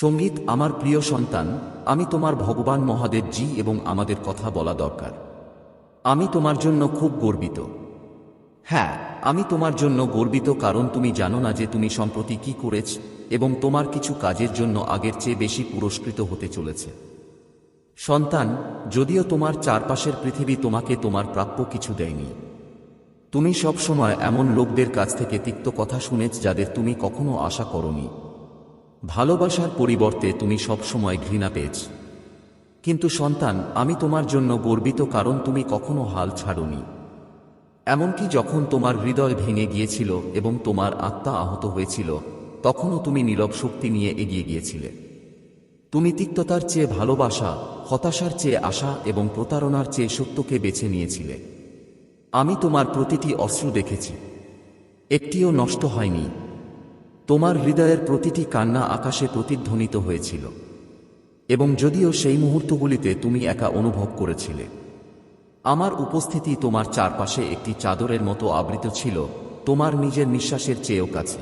সংগীত আমার প্রিয় সন্তান, আমি তোমার ভগবান মহাদেব জি এবং আমাদের কথা বলা দরকার। আমি তোমার জন্য খুব গর্বিত। হ্যাঁ আমি তোমার জন্য গর্বিত কারণ তুমি জানো না যে তুমি সম্প্রতি কি করেছ এবং তোমার কিছু কাজের জন্য আগের চেয়ে বেশি পুরস্কৃত হতে চলেছে। সন্তান, যদিও তোমার চারপাশের পৃথিবী তোমাকে তোমার প্রাপ্য কিছু দেয়নি। তুমি সব সময় এমন লোকদের কাছ থেকে তিক্ত কথা শুনেছ যাদের তুমি কখনো আশা করনি। ভালোবাসার পরিবর্তে তুমি সব সময় ঘৃণা পেয়েছ। কিন্তু সন্তান, আমি তোমার জন্য গর্বিত কারণ তুমি কখনো হাল ছাড়নি। এমনকি যখন তোমার হৃদয় ভেঙে গিয়েছিল এবং তোমার আত্মা আহত হয়েছিল, তখনও তুমি নীরব শক্তি নিয়ে এগিয়ে গিয়েছিলে। তুমি তিক্ততার চেয়ে ভালোবাসা, হতাশার চেয়ে আশা এবং প্রতারণার চেয়ে সত্যকে বেছে নিয়েছিলে। আমি তোমার প্রতিটি অস্ত্র দেখেছি। একটিও নষ্ট হয়নি। তোমার হৃদয়ের প্রতিটি কান্না আকাশে প্রতিধ্বনিত হয়েছিল। এবং যদিও সেই মুহূর্তগুলিতে তুমি একা অনুভব করেছিলে। আমার উপস্থিতি তোমার চারপাশে একটি চাদরের মতো আবৃত ছিল, তোমার নিজের নিঃশ্বাসের চেয়েও কাছে।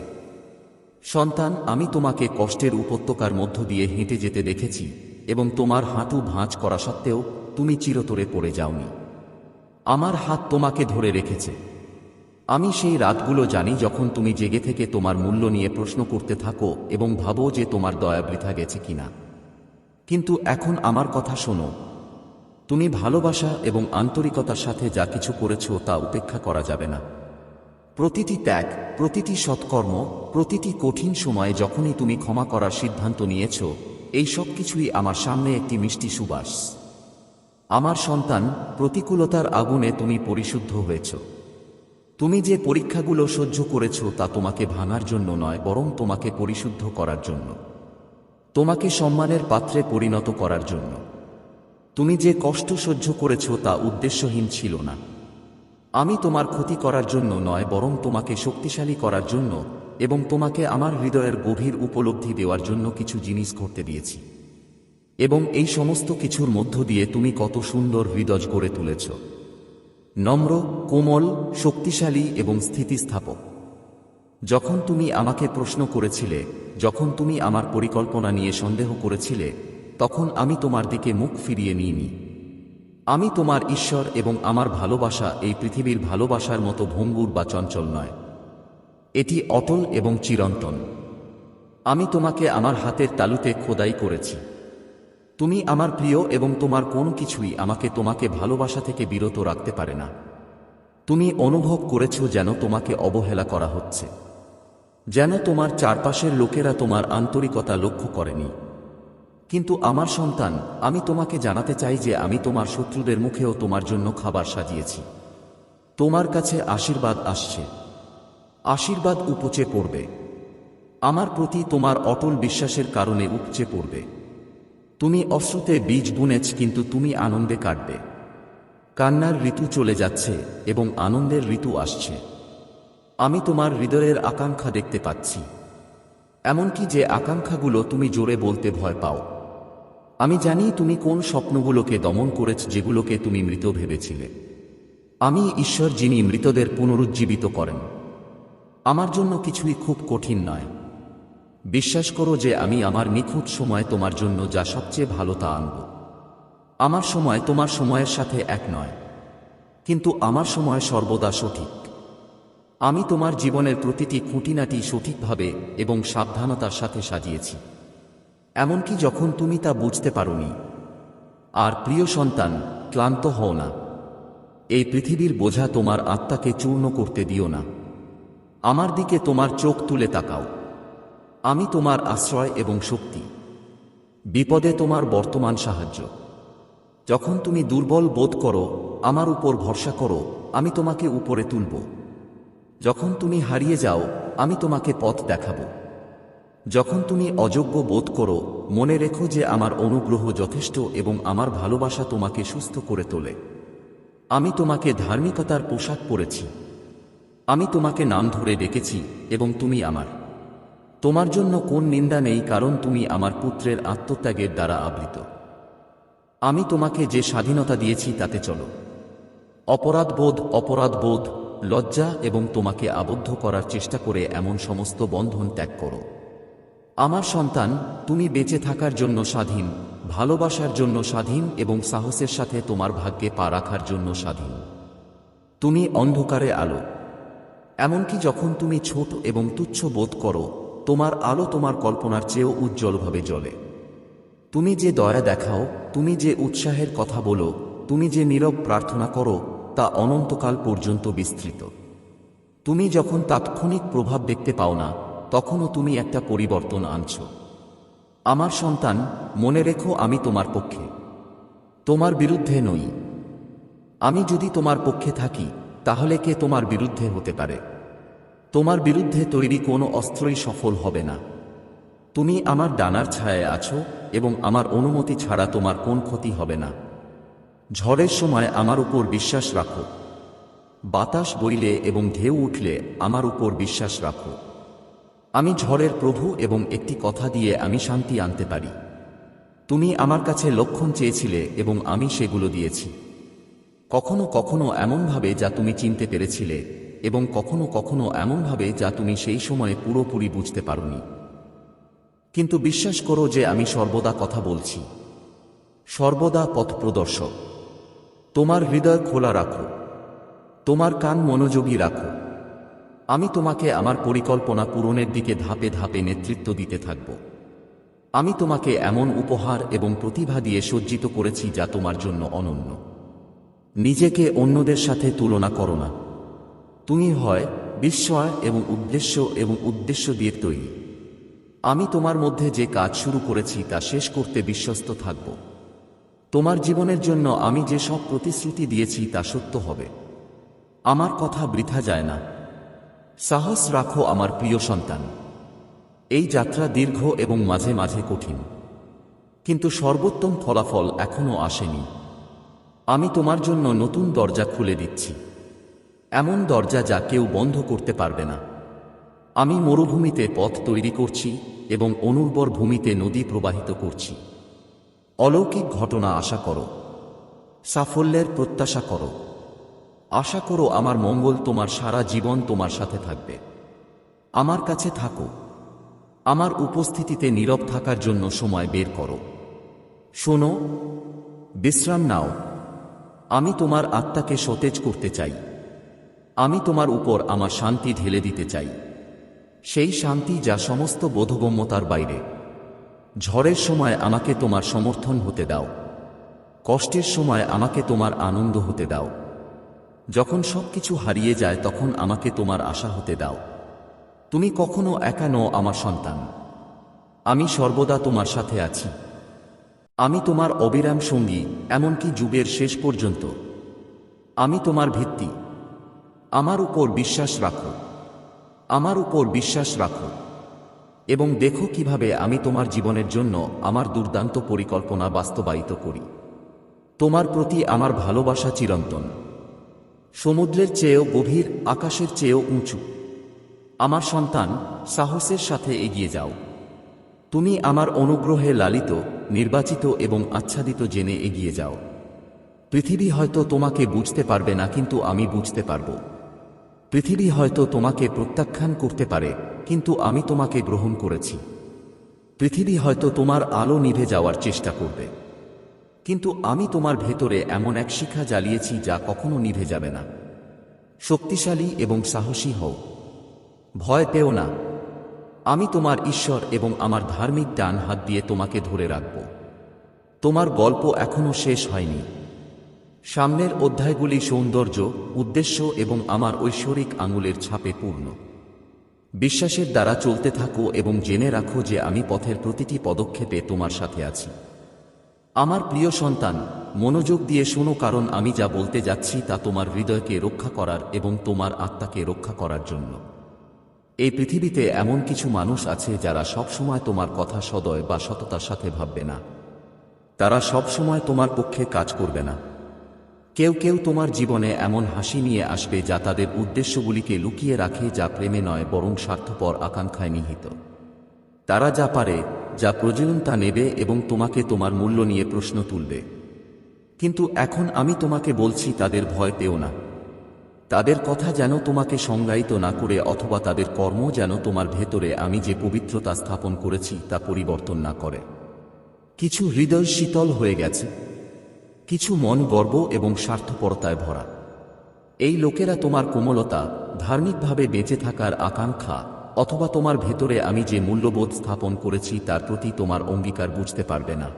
সন্তান, আমি তোমাকে কষ্টের উপত্যকার মধ্য দিয়ে হেঁটে যেতে দেখেছি, এবং তোমার হাঁটু ভাঁজ করা সত্ত্বেও তুমি চিরতরে পড়ে যাওনি। আমার হাত তোমাকে ধরে রেখেছে। আমি সেই রাতগুলো জানি যখন তুমি জেগে থেকে তোমার মূল্য নিয়ে প্রশ্ন করতে থাকো এবং ভাবো যে তোমার দয়া বৃথা গেছে কিনা। কিন্তু এখন আমার কথা শোনো। তুমি ভালোবাসা এবং আন্তরিকতার সাথে যা কিছু করেছ তা উপেক্ষা করা যাবে না। প্রতিটি ত্যাগ, প্রতিটি সৎকর্ম, প্রতিটি কঠিন সময়ে যখনই তুমি ক্ষমা করার সিদ্ধান্ত নিয়েছ, এই সব কিছুই আমার সামনে একটি মিষ্টি সুবাস। আমার সন্তান, প্রতিকূলতার আগুনে তুমি পরিশুদ্ধ হয়েছ। তুমি যে পরীক্ষাগুলো সহ্য করেছ তা তোমাকে ভাঙার জন্য নয়, বরং তোমাকে পরিশুদ্ধ করার জন্য। তোমাকে সম্মানের পাত্রে পরিণত করার জন্য। তুমি যে কষ্ট সহ্য করেছ তা উদ্দেশ্যহীন ছিল না। আমি তোমার ক্ষতি করার জন্য নয়, বরং তোমাকে শক্তিশালী করার জন্য এবং তোমাকে আমার হৃদয়ের গভীর উপলব্ধি দেওয়ার জন্য কিছু জিনিস ঘটতে দিয়েছি। এবং এই সমস্ত কিছুর মধ্য দিয়ে তুমি কত সুন্দর হৃদয় গড়ে তুলেছ। নম্র, কোমল, শক্তিশালী এবং স্থিতিস্থাপক। যখন তুমি আমাকে প্রশ্ন করেছিলে, যখন তুমি আমার পরিকল্পনা নিয়ে সন্দেহ করেছিলে, তখন আমি তোমার দিকে মুখ ফিরিয়ে নিইনি। আমি তোমার ঈশ্বর এবং আমার ভালোবাসা এই পৃথিবীর ভালোবাসার মতো ভঙ্গুর বা চঞ্চল নয়। এটি অটল এবং চিরন্তন। আমি তোমাকে আমার হাতের তালুতে খোদাই করেছি। তুমি আমার প্রিয় এবং তোমার কোনো কিছুই আমাকে তোমাকে ভালোবাসা থেকে বিরত রাখতে পারে না। তুমি অনুভব করেছ যেন তোমাকে অবহেলা করা হচ্ছে। যেন তোমার চারপাশের লোকেরা তোমার আন্তরিকতা লক্ষ্য করেনি। কিন্তু আমার সন্তান, আমি তোমাকে জানাতে চাই যে আমি তোমার শত্রুদের মুখেও তোমার জন্য খাবার সাজিয়েছি। তোমার কাছে আশীর্বাদ আসছে। আশীর্বাদ উপচে পড়বে। আমার প্রতি তোমার অটল বিশ্বাসের কারণে উপচে পড়বে। তুমি অশ্রুতে বীজ বুনেছ, কিন্তু তুমি আনন্দে কাটবে। কান্নার ঋতু চলে যাচ্ছে এবং আনন্দের ঋতু আসছে। আমি তোমার হৃদয়ের আকাঙ্ক্ষা দেখতে পাচ্ছি। এমনকি যে আকাঙ্ক্ষাগুলো তুমি জোরে বলতে ভয় পাও। আমি জানি তুমি কোন স্বপ্নগুলোকে দমন করেছ, যেগুলোকে তুমি মৃত ভেবেছিলে। আমি ঈশ্বর যিনি মৃতদের পুনরুজ্জীবিত করেন। আমার জন্য কিছুই খুব কঠিন নয়। বিশ্বাস করো যে আমি আমার নিখুঁত সময় তোমার জন্য যা সবচেয়ে ভালো তা আনব। আমার সময় তোমার সময়ের সাথে এক নয়, কিন্তু আমার সময় সর্বদা সঠিক। আমি তোমার জীবনের প্রতিটি খুঁটিনাটি সঠিকভাবে এবং সাবধানতার সাথে সাজিয়েছি। এমনকি যখন তুমি তা বুঝতে পারোনি, আর প্রিয় সন্তান, ক্লান্ত হও না। এই পৃথিবীর বোঝা তোমার আত্মাকে চূর্ণ করতে দিও না। আমার দিকে তোমার চোখ তুলে তাকাও। আমি তোমার আশ্রয় এবং শক্তি। বিপদে তোমার বর্তমান সাহায্য। যখন তুমি দুর্বল বোধ করো, আমার উপর ভরসা করো, আমি তোমাকে উপরে তুলব। যখন তুমি হারিয়ে যাও, আমি তোমাকে পথ দেখাব। যখন তুমি অযোগ্য বোধ করো, মনে রেখো যে আমার অনুগ্রহ যথেষ্ট এবং আমার ভালোবাসা তোমাকে সুস্থ করে তোলে। আমি তোমাকে ধার্মিকতার পোশাক পরেছি। আমি তোমাকে নাম ধরে ডেকেছি এবং তুমি আমার। তোমার জন্য কোন নিন্দা নেই কারণ তুমি আমার পুত্রের আত্মত্যাগের দ্বারা আবৃত। আমি তোমাকে যে স্বাধীনতা দিয়েছি তাতে চলো। অপরাধবোধ অপরাধবোধ, লজ্জা এবং তোমাকে আবদ্ধ করার চেষ্টা করে এমন সমস্ত বন্ধন ত্যাগ করো। আমার সন্তান, তুমি বেঁচে থাকার জন্য স্বাধীন, ভালোবাসার জন্য স্বাধীন এবং সাহসের সাথে তোমার ভাগ্যে পা রাখার জন্য স্বাধীন। তুমি অন্ধকারে আলো। এমনকি যখন তুমি ছোট এবং তুচ্ছ বোধ করো তোমার আলো তোমার কল্পনার চেয়েও উজ্জ্বলভাবে জ্বলে। তুমি যে দয়া দেখাও, তুমি যে উৎসাহের কথা বলো, তুমি যে নীরব প্রার্থনা করো, তা অনন্তকাল পর্যন্ত বিস্তৃত। তুমি যখন তাৎক্ষণিক প্রভাব দেখতে পাও না, তখনও তুমি একটা পরিবর্তন আনছ। আমার সন্তান, মনে রেখো আমি তোমার পক্ষে। তোমার বিরুদ্ধে নই। আমি যদি তোমার পক্ষে থাকি, তাহলে কে তোমার বিরুদ্ধে হতে পারে? তোমার বিরুদ্ধে তৈরি কোনো অস্ত্রই সফল হবে না। তুমি আমার ডানার ছায়ায় আছো এবং আমার অনুমতি ছাড়া তোমার কোন ক্ষতি হবে না। ঝড়ের সময় আমার উপর বিশ্বাস রাখো। বাতাস বইলে এবং ঢেউ উঠলে আমার উপর বিশ্বাস রাখো। আমি ঝড়ের প্রভু এবং একটি কথা দিয়ে আমি শান্তি আনতে পারি। তুমি আমার কাছে লক্ষণ চেয়েছিলে এবং আমি সেগুলো দিয়েছি। কখনো কখনো এমনভাবে যা তুমি চিনতে পেরেছিলে এবং কখনো কখনো এমনভাবে যা তুমি সেই সময়ে পুরোপুরি বুঝতে পারোনি। কিন্তু বিশ্বাস করো যে আমি সর্বদা কথা বলছি। সর্বদা পথ প্রদর্শক। তোমার হৃদয় খোলা রাখো। তোমার কান মনোযোগী রাখো। আমি তোমাকে আমার পরিকল্পনা পূরণের দিকে ধাপে ধাপে নেতৃত্ব দিতে থাকব। আমি তোমাকে এমন উপহার এবং প্রতিভা দিয়ে সজ্জিত করেছি যা তোমার জন্য অনন্য। নিজেকে অন্যদের সাথে তুলনা করো না। তুমি হয় বিস্ময় এবং উদ্দেশ্য এবং উদ্দেশ্য দিয়ে তৈরি। আমি তোমার মধ্যে যে কাজ শুরু করেছি তা শেষ করতে বিশ্বস্ত থাকব। তোমার জীবনের জন্য আমি যে সব প্রতিশ্রুতি দিয়েছি তা সত্য হবে। আমার কথা বৃথা যায় না। সাহস রাখো আমার প্রিয় সন্তান। এই যাত্রা দীর্ঘ এবং মাঝে মাঝে কঠিন। কিন্তু সর্বোত্তম ফলাফল এখনও আসেনি। আমি তোমার জন্য নতুন দরজা খুলে দিচ্ছি। এমন দরজা যা কেউ বন্ধ করতে পারবে না। আমি মরুভূমিতে পথ তৈরি করছি এবং অনুর্বর ভূমিতে নদী প্রবাহিত করছি। অলৌকিক ঘটনা আশা করো। সাফল্যের প্রত্যাশা করো। আশা করো আমার মঙ্গল তোমার সারা জীবন তোমার সাথে থাকবে। আমার কাছে থাকো। আমার উপস্থিতিতে নীরব থাকার জন্য সময় বের করো। শোনো, বিশ্রাম নাও। আমি তোমার আত্মাকে সতেজ করতে চাই। আমি তোমার উপর আমার শান্তি ঢেলে দিতে চাই। সেই শান্তি যা সমস্ত বোধগম্যতার বাইরে। ঝড়ের সময় আমাকে তোমার সমর্থন হতে দাও। কষ্টের সময় আমাকে তোমার আনন্দ হতে দাও। যখন সবকিছু হারিয়ে যায় তখন আমাকে তোমার আশা হতে দাও। তুমি কখনো একা নও আমার সন্তান। আমি সর্বদা তোমার সাথে আছি। আমি তোমার অবিরাম সঙ্গী, এমনকি যুগের শেষ পর্যন্ত। আমি তোমার ভিত্তি। আমার উপর বিশ্বাস রাখো। আমার উপর বিশ্বাস রাখো। এবং দেখো কীভাবে আমি তোমার জীবনের জন্য আমার দুর্দান্ত পরিকল্পনা বাস্তবায়িত করি। তোমার প্রতি আমার ভালোবাসা চিরন্তন। সমুদ্রের চেয়েও গভীর, আকাশের চেয়েও উঁচু। আমার সন্তান, সাহসের সাথে এগিয়ে যাও। তুমি আমার অনুগ্রহে লালিত, নির্বাচিত এবং আচ্ছাদিত জেনে এগিয়ে যাও। পৃথিবী হয়তো তোমাকে বুঝতে পারবে না, কিন্তু আমি বুঝতে পারব। পৃথিবী হয়তো তোমাকে প্রত্যাখ্যান করতে পারে, কিন্তু আমি তোমাকে গ্রহণ করেছি। পৃথিবী হয়তো তোমার আলো নিভে যাওয়ার চেষ্টা করবে। কিন্তু আমি তোমার ভেতরে এমন এক শিখা জ্বালিয়েছি যা কখনো নিভে যাবে না। শক্তিশালী এবং সাহসী হও। ভয় পেও না। আমি তোমার ঈশ্বর এবং আমার ধার্মিক ডান হাত দিয়ে তোমাকে ধরে রাখব। তোমার গল্প এখনও শেষ হয়নি। সামনের অধ্যায়গুলি সৌন্দর্য, উদ্দেশ্য এবং আমার ঐশ্বরিক আঙুলের ছাপে পূর্ণ। বিশ্বাসের দ্বারা চলতে থাকো এবং জেনে রাখো যে আমি পথের প্রতিটি পদক্ষেপে তোমার সাথে আছি। আমার প্রিয় সন্তান, মনোযোগ দিয়ে শোনো কারণ আমি যা বলতে যাচ্ছি তা তোমার হৃদয়কে রক্ষা করার এবং তোমার আত্মাকে রক্ষা করার জন্য। এই পৃথিবীতে এমন কিছু মানুষ আছে যারা সবসময় তোমার কথা সদয় বা সততার সাথে ভাববে না। তারা সবসময় তোমার পক্ষে কাজ করবে না। কেউ কেউ তোমার জীবনে এমন হাসি নিয়ে আসবে যা তাদের উদ্দেশ্যগুলিকে লুকিয়ে রাখে যা প্রেমে নয়, বরং স্বার্থপর আকাঙ্ক্ষায় নিহিত। তারা যা পারে, যা প্রয়োজন তা নেবে এবং তোমাকে তোমার মূল্য নিয়ে প্রশ্ন তুলবে। কিন্তু এখন আমি তোমাকে বলছি, তাদের ভয় পেও না। তাদের কথা যেন তোমাকে সংজ্ঞায়িত না করে অথবা তাদের কর্ম যেন তোমার ভেতরে আমি যে পবিত্রতা স্থাপন করেছি তা পরিবর্তন না করে। কিছু হৃদয় শীতল হয়ে গেছে। কিছু মন গর্ব এবং স্বার্থপরতায় ভরা। এই লোকেরা তোমার কোমলতা, ধার্মিকভাবে বেঁচে থাকার আকাঙ্ক্ষা, অথবা তোমার ভেতরে আমি যে মূল্যবোধ স্থাপন করেছি তার প্রতি তোমার অঙ্গীকার বুঝতে পারবে না।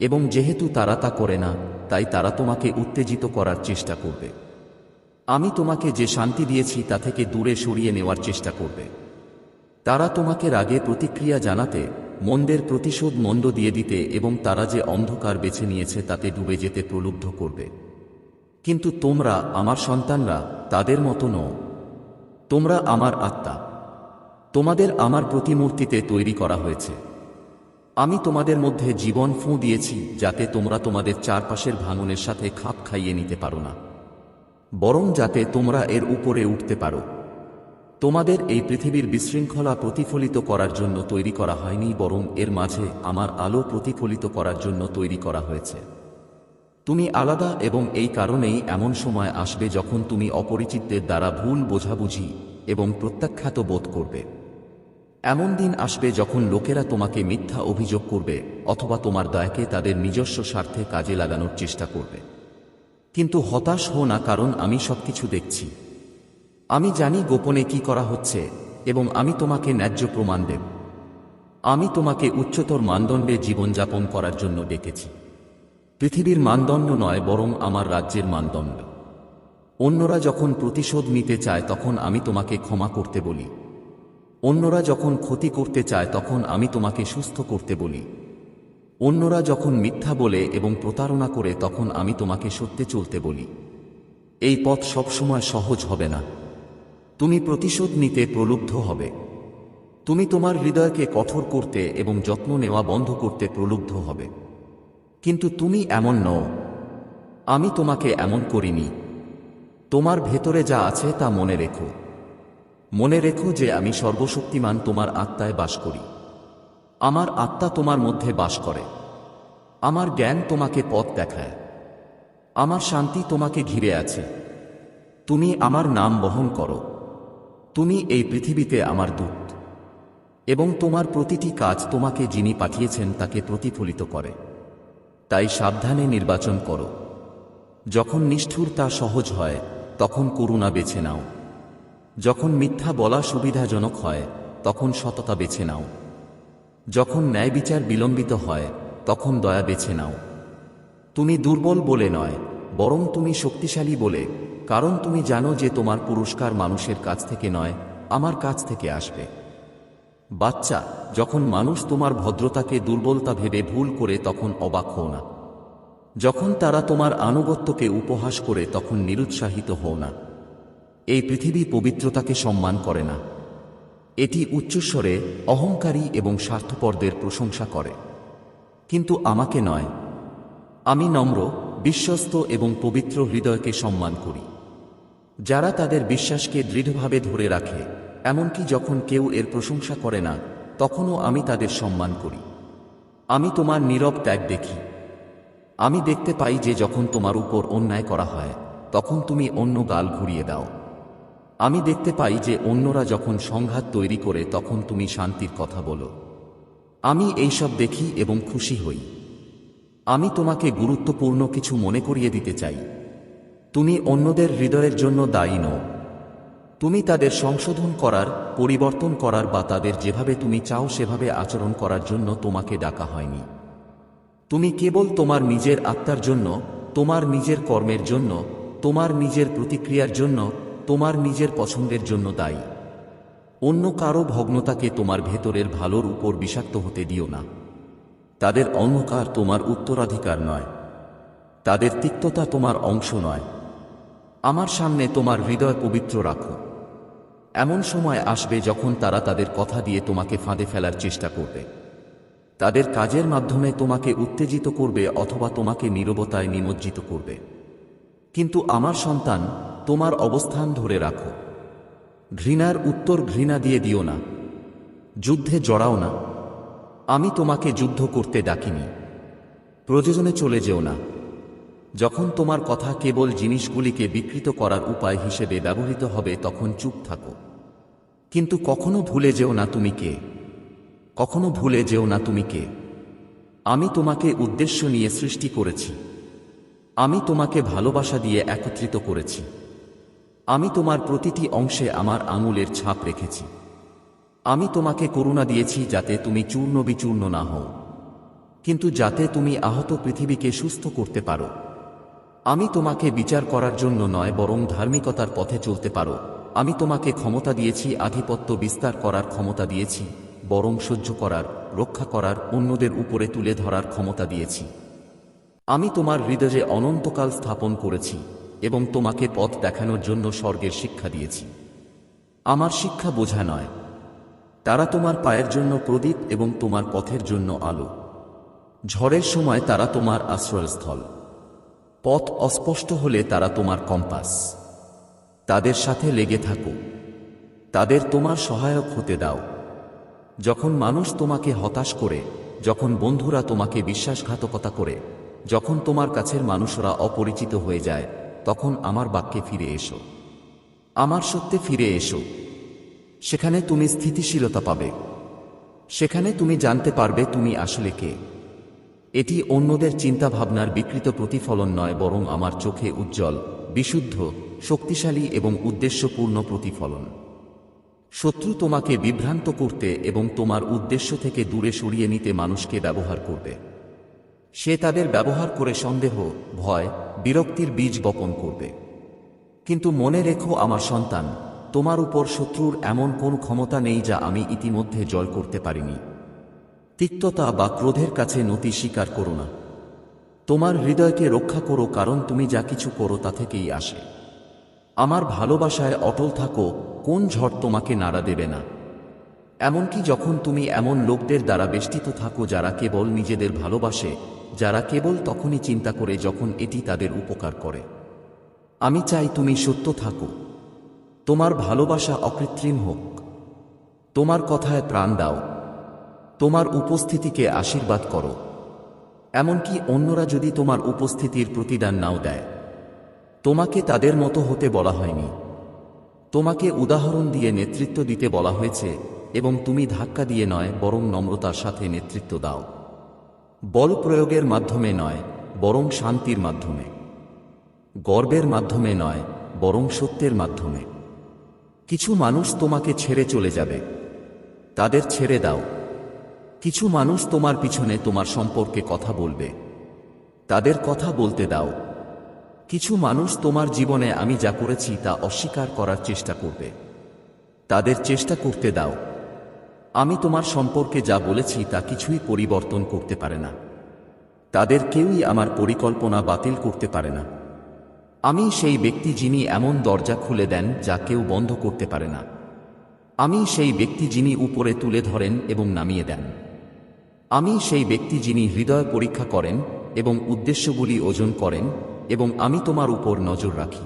এবং যেহেতু তারা তা করে না, তাই তারা তোমাকে উত্তেজিত করার চেষ্টা করবে। আমি তোমাকে যে শান্তি দিয়েছি তা থেকে দূরে সরিয়ে নেওয়ার চেষ্টা করবে। তারা তোমাকে রাগে প্রতিক্রিয়া জানাতে মন্দের প্রতিশোধ মন্দ দিয়ে দিতে এবং তারা যে অন্ধকার বেছে নিয়েছে তাতে ডুবে যেতে প্রলুব্ধ করবে। কিন্তু তোমরা, আমার সন্তানরা, তাদের মতো নও। তোমরা আমার আত্মা। তোমাদের আমার প্রতিমূর্তিতে তৈরি করা হয়েছে। আমি তোমাদের মধ্যে জীবন ফুঁ দিয়েছি যাতে তোমরা তোমাদের চারপাশের ভাঙনের সাথে খাপ খাইয়ে নিতে পারো না। বরং যাতে তোমরা এর উপরে উঠতে পারো। তোমাদের এই পৃথিবীর বিশৃঙ্খলা প্রতিফলিত করার জন্য তৈরি করা হয়নি, বরং এর মাঝে আমার আলো প্রতিফলিত করার জন্য তৈরি করা হয়েছে। তুমি আলাদা এবং এই কারণেই এমন সময় আসবে যখন তুমি অপরিচিতদের দ্বারা ভুল বোঝাবুঝি এবং প্রত্যাখ্যাত বোধ করবে। এমন দিন আসবে যখন লোকেরা তোমাকে মিথ্যা অভিযোগ করবে অথবা তোমার দয়াকে তাদের নিজস্ব স্বার্থে কাজে লাগানোর চেষ্টা করবে। কিন্তু হতাশ হো না, কারণ আমি সবকিছু দেখছি। আমি জানি গোপনে কি করা হচ্ছে, এবং আমি তোমাকে ন্যায্য প্রমাণ দেব। আমি তোমাকে উচ্চতর মানদণ্ডে জীবনযাপন করার জন্য ডেকেছি। পৃথিবীর মানদণ্ড নয়, বরং আমার রাজ্যের মানদণ্ড। অন্যরা যখন প্রতিশোধ নিতে চায়, তখন আমি তোমাকে ক্ষমা করতে বলি। অন্যরা যখন ক্ষতি করতে চায়, তখন আমি তোমাকে সুস্থ করতে বলি। অন্যরা যখন মিথ্যা বলে এবং প্রতারণা করে, তখন আমি তোমাকে সত্যে চলতে বলি। এই পথ সবসময় সহজ হবে না। তুমি প্রতিশোধ নিতে প্রলুব্ধ হবে। তুমি তোমার হৃদয়কে কঠোর করতে এবং যত্ন নেওয়া বন্ধ করতে প্রলুব্ধ হবে। কিন্তু তুমি এমন নও। আমি তোমাকে এমন করিনি। তোমার ভেতরে যা আছে তা মনে রেখো। মনে রেখো যে আমি সর্বশক্তিমান তোমার আত্মায় বাস করি। আমার আত্মা তোমার মধ্যে বাস করে। আমার জ্ঞান তোমাকে পথ দেখায়। আমার শান্তি তোমাকে ঘিরে আছে। তুমি আমার নাম বহন করো। তুমি এই পৃথিবীতে আমার দূত, এবং তোমার প্রতিটি কাজ তোমাকে যিনি পাঠিয়েছেন তাকে প্রতিফলিত করে। তাই সাবধানে নির্বাচন করো। যখন নিষ্ঠুরতা সহজ হয়, তখন করুণা বেছে নাও। যখন মিথ্যা বলা সুবিধাজনক হয়, তখন সততা বেছে নাও। যখন ন্যায় বিচার বিলম্বিত হয়, তখন দয়া বেছে নাও। তুমি দুর্বল বলে নয়, বরং তুমি শক্তিশালী বলে কারণ তুমি জানো যে তোমার পুরস্কার মানুষের কাছ থেকে নয়, আমার কাছ থেকে আসবে। বাচ্চা, যখন মানুষ তোমার ভদ্রতাকে দুর্বলতা ভেবে ভুল করে তখন অবাক হও না। যখন তারা তোমার আনুগত্যকে উপহাস করে তখন নিরুৎসাহিত হও না। এই পৃথিবী পবিত্রতাকে সম্মান করে না। এটি উচ্চস্বরে অহংকারী এবং স্বার্থপরদের প্রশংসা করে। কিন্তু আমাকে নয়। আমি নম্র, বিশ্বস্ত এবং পবিত্র হৃদয়কে সম্মান করি। যারা তাদের বিশ্বাসকে দৃঢ়ভাবে ধরে রাখে, এমনকি যখন কেউ এর প্রশংসা করে না, তখনও আমি তাদের সম্মান করি। আমি তোমার নীরব ত্যাগ দেখি। আমি দেখতে পাই যে যখন তোমার উপর অন্যায় করা হয়, তখন তুমি অন্য গাল ঘুরিয়ে দাও। আমি দেখতে পাই যে অন্যরা যখন সংঘাত তৈরি করে, তখন তুমি শান্তির কথা বলো। আমি এইসব দেখি এবং খুশি হই। আমি তোমাকে গুরুত্বপূর্ণ কিছু মনে করিয়ে দিতে চাই। তুমি অন্যদের হৃদয়ের জন্য দায়ী নও। তুমি তাদের সংশোধন করার, পরিবর্তন করার বা তাদের যেভাবে তুমি চাও সেভাবে আচরণ করার জন্য তোমাকে ডাকা হয়নি। তুমি কেবল তোমার নিজের আত্মার জন্য, তোমার নিজের কর্মের জন্য, তোমার নিজের প্রতিক্রিয়ার জন্য, তোমার নিজের পছন্দের জন্য দায়ী। অন্য কারও ভগ্নতাকে তোমার ভেতরের ভালোর উপর বিষাক্ত হতে দিও না। তাদের অন্ধকার তোমার উত্তরাধিকার নয়। তাদের তিক্ততা তোমার অংশ নয়। আমার সামনে তোমার হৃদয় পবিত্র রাখো। এমন সময় আসবে যখন তারা তাদের কথা দিয়ে তোমাকে ফাঁদে ফেলার চেষ্টা করবে। তাদের কাজের মাধ্যমে তোমাকে উত্তেজিত করবে অথবা তোমাকে নীরবতায় নিমজ্জিত করবে। কিন্তু আমার সন্তান, তোমার অবস্থান ধরে রাখো। ঘৃণার উত্তর ঘৃণা দিয়ে দিও না। যুদ্ধে জড়াও না। আমি তোমাকে যুদ্ধ করতে ডাকিনি। প্রযোজনে চলে যেও না। যখন তোমার কথা কেবল জিনিসগুলিকে বিকৃত করার উপায় হিসেবে ব্যবহৃত হবে, তখন চুপ থাকো। কিন্তু কখনো ভুলে যেও না তুমি কে। কখনো ভুলে যেও না তুমি কে। আমি তোমাকে উদ্দেশ্য নিয়ে সৃষ্টি করেছি। আমি তোমাকে ভালোবাসা দিয়ে একত্রিত করেছি। আমি তোমার প্রতিটি অংশে আমার আঙুলের ছাপ রেখেছি। আমি তোমাকে করুণা দিয়েছি যাতে তুমি চূর্ণ বিচূর্ণ না হও। কিন্তু যাতে তুমি আহত পৃথিবীকে সুস্থ করতে পারো। আমি তোমাকে বিচার করার জন্য নয়, বরং ধার্মিকতার পথে চলতে পারো। আমি তোমাকে ক্ষমতা দিয়েছি, আধিপত্য বিস্তার করার ক্ষমতা দিয়েছি, বরং সহ্য করার, রক্ষা করার, অন্যদের উপরে তুলে ধরার ক্ষমতা দিয়েছি। আমি তোমার হৃদয়ে অনন্তকাল স্থাপন করেছি এবং তোমাকে পথ দেখানোর জন্য স্বর্গের শিক্ষা দিয়েছি। আমার শিক্ষা বোঝা নয়। তারা তোমার পায়ের জন্য প্রদীপ এবং তোমার পথের জন্য আলো। ঝড়ের সময় তারা তোমার আশ্রয়স্থল। পথ অস্পষ্ট হলে তারা তোমার কম্পাস। তাদের সাথে লেগে থাকো। তাদের তোমার সহায়ক হতে দাও। যখন মানুষ তোমাকে হতাশ করে, যখন বন্ধুরা তোমাকে বিশ্বাসঘাতকতা করে, যখন তোমার কাছের মানুষরা অপরিচিত হয়ে যায়, তখন আমার বাক্যে ফিরে এসো। আমার সত্যে ফিরে এসো। সেখানে তুমি স্থিতিশীলতা পাবে। সেখানে তুমি জানতে পারবে তুমি আসলে কে। এটি অন্যদের চিন্তাভাবনার বিকৃত প্রতিফলন নয়, বরং আমার চোখে উজ্জ্বল, বিশুদ্ধ, শক্তিশালী এবং উদ্দেশ্যপূর্ণ প্রতিফলন। শত্রু তোমাকে বিভ্রান্ত করতে এবং তোমার উদ্দেশ্য থেকে দূরে সরিয়ে নিতে মানুষকে ব্যবহার করবে। সে তাদের ব্যবহার করে সন্দেহ, ভয়, বিরক্তির বীজ বপন করবে। কিন্তু মনে রেখো আমার সন্তান, তোমার উপর শত্রুর এমন কোন ক্ষমতা নেই যা আমি ইতিমধ্যে জয় করতে পারিনি। তিক্ততা বা ক্রোধের কাছে নতি স্বীকার করো না। তোমার হৃদয়কে রক্ষা করো কারণ তুমি যা কিছু করো তা থেকেই আসে। আমার ভালোবাসায় অটল থাকো, কোন ঝড় তোমাকে নাড়া দেবে না। এমনকি যখন তুমি এমন লোকদের দ্বারা বেষ্টিত থাকো যারা কেবল নিজেদের ভালোবাসে, যারা কেবল তখনই চিন্তা করে যখন এটি তাদের উপকার করে। আমি চাই তুমি সত্য থাকো। তোমার ভালোবাসা অকৃত্রিম হোক। তোমার কথায় প্রাণ দাও। তোমার উপস্থিতিকে আশীর্বাদ করো। এমনকি অন্যরা যদি তোমার উপস্থিতির প্রতিদান নাও দেয়। তোমাকে তাদের মতো হতে বলা হয়নি। তোমাকে উদাহরণ দিয়ে নেতৃত্ব দিতে বলা হয়েছে এবং তুমি ধাক্কা দিয়ে নয়, বরং নম্রতার সাথে নেতৃত্ব দাও। বল প্রয়োগের মাধ্যমে নয়, বরং শান্তির মাধ্যমে। গর্বের মাধ্যমে নয়, বরং সত্যের মাধ্যমে। কিছু মানুষ তোমাকে ছেড়ে চলে যাবে। তাদের ছেড়ে দাও। কিছু মানুষ তোমার পিছনে তোমার সম্পর্কে কথা বলবে। তাদের কথা বলতে দাও। কিছু মানুষ তোমার জীবনে আমি যা করেছি তা অস্বীকার করার চেষ্টা করবে। তাদের চেষ্টা করতে দাও। আমি তোমার সম্পর্কে যা বলেছি তা কিছুই পরিবর্তন করতে পারে না। তাদের কেউই আমার পরিকল্পনা বাতিল করতে পারে না। আমি সেই ব্যক্তি যিনি এমন দরজা খুলে দেন যা কেউ বন্ধ করতে পারে না। আমি সেই ব্যক্তি যিনি উপরে তুলে ধরেন এবং নামিয়ে দেন। আমি সেই ব্যক্তি যিনি হৃদয় পরীক্ষা করেন এবং উদ্দেশ্যগুলি ওজন করেন এবং আমি তোমার উপর নজর রাখি।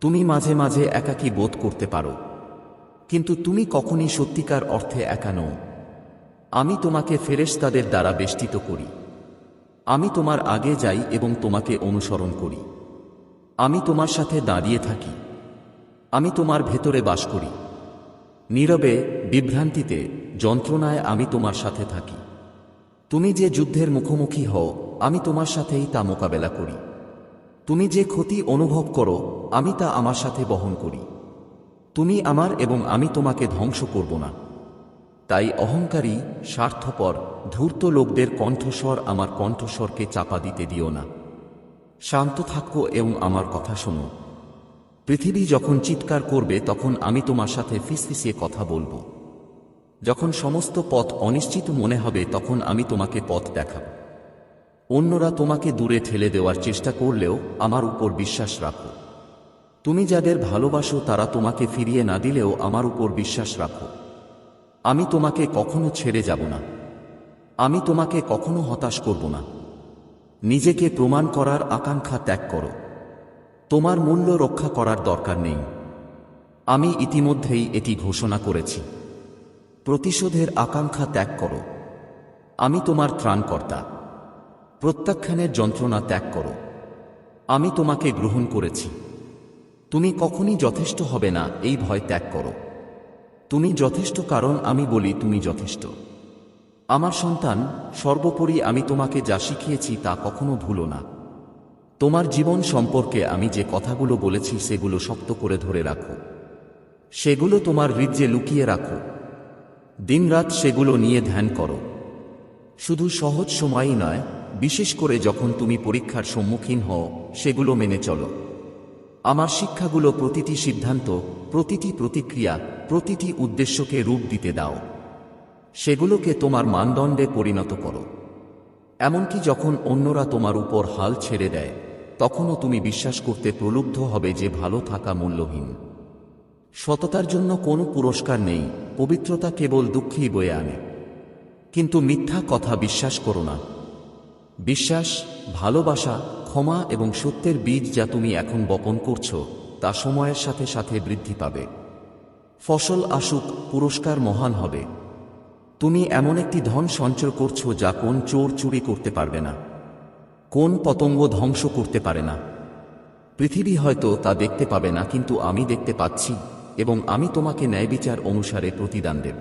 তুমি মাঝে মাঝে একাকী বোধ করতে পারো। কিন্তু তুমি কখনই সত্যিকার অর্থে একা নও। আমি তোমাকে ফেরেশতাদের দ্বারা বেষ্টিত করি। আমি তোমার আগে যাই এবং তোমাকে অনুসরণ করি। আমি তোমার সাথে দাঁড়িয়ে থাকি। আমি তোমার ভেতরে বাস করি। নীরবে, বিভ্রান্তিতে, যন্ত্রণায় আমি তোমার সাথে থাকি। তুমি যে যুদ্ধের মুখোমুখি হও, আমি তোমার সাথেই তা মোকাবেলা করি। তুমি যে ক্ষতি অনুভব করো, আমি তা আমার সাথে বহন করি। তুমি আমার এবং আমি তোমাকে ধ্বংস করব না। তাই অহংকারী, স্বার্থপর, ধূর্ত লোকদের কণ্ঠস্বর আমার কণ্ঠস্বরকে চাপা দিতে দিও না। শান্ত থাকো এবং আমার কথা শোনো। পৃথিবী যখন চিৎকার করবে, তখন আমি তোমার সাথে ফিসফিসিয়ে কথা বলব। যখন সমস্ত পথ অনিশ্চিত মনে হবে, তখন আমি তোমাকে পথ দেখাব। অন্যরা তোমাকে দূরে ঠেলে দেওয়ার চেষ্টা করলেও আমার উপর বিশ্বাস রাখো। তুমি যাদের ভালোবাসো, তারা তোমাকে ফিরিয়ে না দিলেও আমার উপর বিশ্বাস রাখো। আমি তোমাকে কখনো ছেড়ে যাব না। আমি তোমাকে কখনো হতাশ করব না। নিজেকে প্রমাণ করার আকাঙ্ক্ষা ত্যাগ করো। তোমার মূল্য রক্ষা করার দরকার নেই। আমি ইতিমধ্যেই এটি ঘোষণা করেছি। প্রতিশোধের আকাঙ্ক্ষা ত্যাগ করো। আমি তোমার ত্রাণকর্তা। প্রত্যাখ্যানের যন্ত্রণা ত্যাগ করো। আমি তোমাকে গ্রহণ করেছি। তুমি কখনই যথেষ্ট হবে না, এই ভয় ত্যাগ করো। তুমি যথেষ্ট কারণ আমি বলি, তুমি যথেষ্ট। আমার সন্তান, সর্বোপরি আমি তোমাকে যা শিখিয়েছি তা কখনো ভুলো না। তোমার জীবন সম্পর্কে আমি যে কথাগুলো বলেছি, সেগুলো শক্ত করে ধরে রাখো। সেগুলো তোমার হৃদ্যে লুকিয়ে রাখো। দিনরাত সেগুলো নিয়ে ধ্যান করো। শুধু সহজ সময়ই নয়, বিশেষ করে যখন তুমি পরীক্ষার সম্মুখীন হও, সেগুলো মেনে চলো। আমার শিক্ষাগুলো প্রতিটি সিদ্ধান্ত, প্রতিটি প্রতিক্রিয়া, প্রতিটি উদ্দেশ্যকে রূপ দিতে দাও। সেগুলোকে তোমার মানদণ্ডে পরিণত করো। এমনকি যখন অন্যরা তোমার উপর হাল ছেড়ে দেয়, তখনও তুমি বিশ্বাস করতে প্রলুব্ধ হবে যে ভালো থাকা মূল্যহীন। সততার জন্য কোনো পুরস্কার নেই, পবিত্রতা কেবল দুঃখেই বয়ে আনে। কিন্তু মিথ্যা কথা বিশ্বাস করো না। বিশ্বাস, ভালোবাসা, ক্ষমা এবং সত্যের বীজ যা তুমি এখন বপন করছ, তা সময়ের সাথে সাথে বৃদ্ধি পাবে। ফসল আসুক, পুরস্কার মহান হবে। তুমি এমন একটি ধন সঞ্চয় করছ যা কোন চোর চুরি করতে পারবে না, কোন পতঙ্গ ধ্বংস করতে পারে না। পৃথিবী হয়তো তা দেখতে পাবে না, কিন্তু আমি দেখতে পাচ্ছি। এবং আমি তোমাকে ন্যায়বিচার অনুসারে প্রতিদান দেব।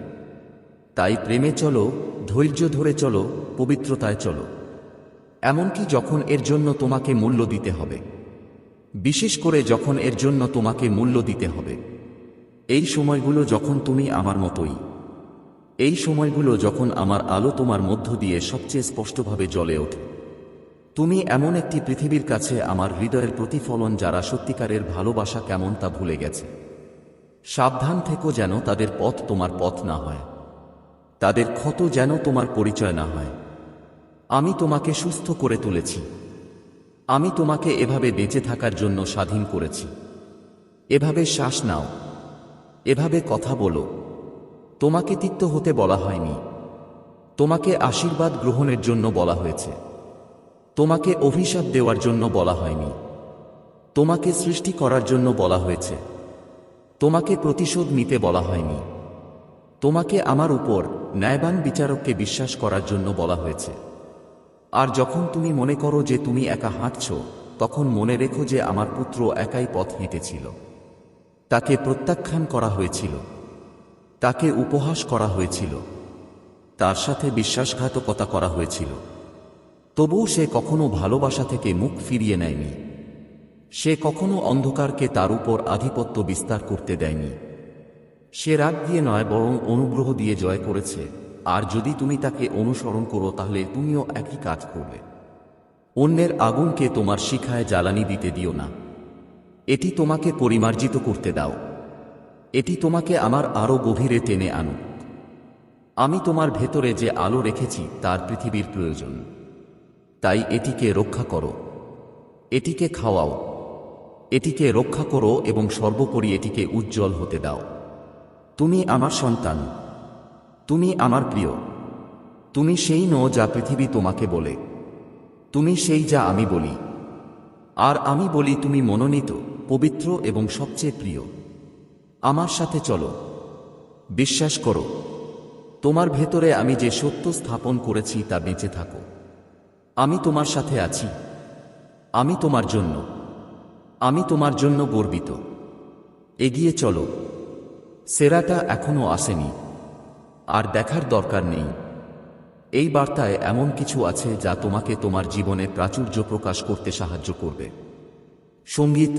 তাই প্রেমে চলো, ধৈর্য ধরে চলো, পবিত্রতায় চলো। এমনকি যখন এর জন্য তোমাকে মূল্য দিতে হবে। বিশেষ করে যখন এর জন্য তোমাকে মূল্য দিতে হবে। এই সময়গুলো যখন তুমি আমার মতোই। এই সময়গুলো যখন আমার আলো তোমার মধ্য দিয়ে সবচেয়ে স্পষ্টভাবে জ্বলে ওঠে। তুমি এমন একটি পৃথিবীর কাছে আমার হৃদয়ের প্রতিফলন যারা সত্যিকারের ভালোবাসা কেমন তা ভুলে গেছে। সাবধান থেকো যেন তাদের পথ তোমার পথ না হয়। তাদের ক্ষত যেন তোমার পরিচয় না হয়। আমি তোমাকে সুস্থ করে তুলেছি। আমি তোমাকে এভাবে বেঁচে থাকার জন্য স্বাধীন করেছি। এভাবে শ্বাস নাও। এভাবে কথা বলো। তোমাকে তিক্ত হতে বলা হয়নি। তোমাকে আশীর্বাদ গ্রহণের জন্য বলা হয়েছে। তোমাকে অভিশাপ দেওয়ার জন্য বলা হয়নি। তোমাকে সৃষ্টি করার জন্য বলা হয়েছে। তোমাকে প্রতিশোধ নিতে বলা হয়নি। তোমাকে আমার উপর ন্যায়বান বিচারককে বিশ্বাস করার জন্য বলা হয়েছে। আর যখন তুমি মনে করো যে তুমি একা হাঁটছ, তখন মনে রেখো যে আমার পুত্র একাই পথ হেঁটেছিল। তাকে প্রত্যাখ্যান করা হয়েছিল। তাকে উপহাস করা হয়েছিল। তার সাথে বিশ্বাসঘাতকতা করা হয়েছিল। তবুও সে কখনো ভালোবাসা থেকে মুখ ফিরিয়ে নেয়নি। সে কখনো অন্ধকারকে তার উপর আধিপত্য বিস্তার করতে দেয়নি। সে রাগ দিয়ে নয়, বরং অনুগ্রহ দিয়ে জয় করেছে। আর যদি তুমি তাকে অনুসরণ করো, তাহলে তুমিও একই কাজ করবে। অন্যের আগুনকে তোমার শিখায় জ্বালানি দিতে দিও না। এটি তোমাকে পরিমার্জিত করতে দাও। এটি তোমাকে আমার আরও গভীরে টেনে আনুক। আমি তোমার ভেতরে যে আলো রেখেছি, তার পৃথিবীর প্রয়োজন। তাই এটিকে রক্ষা করো। এটিকে খাওয়াও। এটিকে রক্ষা করো এবং সর্বোপরি এটিকে উজ্জ্বল হতে দাও। তুমি আমার সন্তান। তুমি আমার প্রিয়। তুমি সেই নো যা পৃথিবী তোমাকে বলে। তুমি সেই যা আমি বলি। আর আমি বলি তুমি মনোনীত, পবিত্র এবং সবচেয়ে প্রিয়। আমার সাথে চলো। বিশ্বাস করো, তোমার ভেতরে আমি যে সত্য স্থাপন করেছি তা বেঁচে থাকো। আমি তোমার সাথে আছি। আমি তোমার জন্য। আমি তোমার জন্য গর্বিত। এগিয়ে চলো। সেরাটা এখনও আসেনি। আর দেখার দরকার নেই। এই বার্তায় এমন কিছু আছে যা তোমাকে তোমার জীবনে প্রাচুর্য প্রকাশ করতে সাহায্য করবে। সংগীত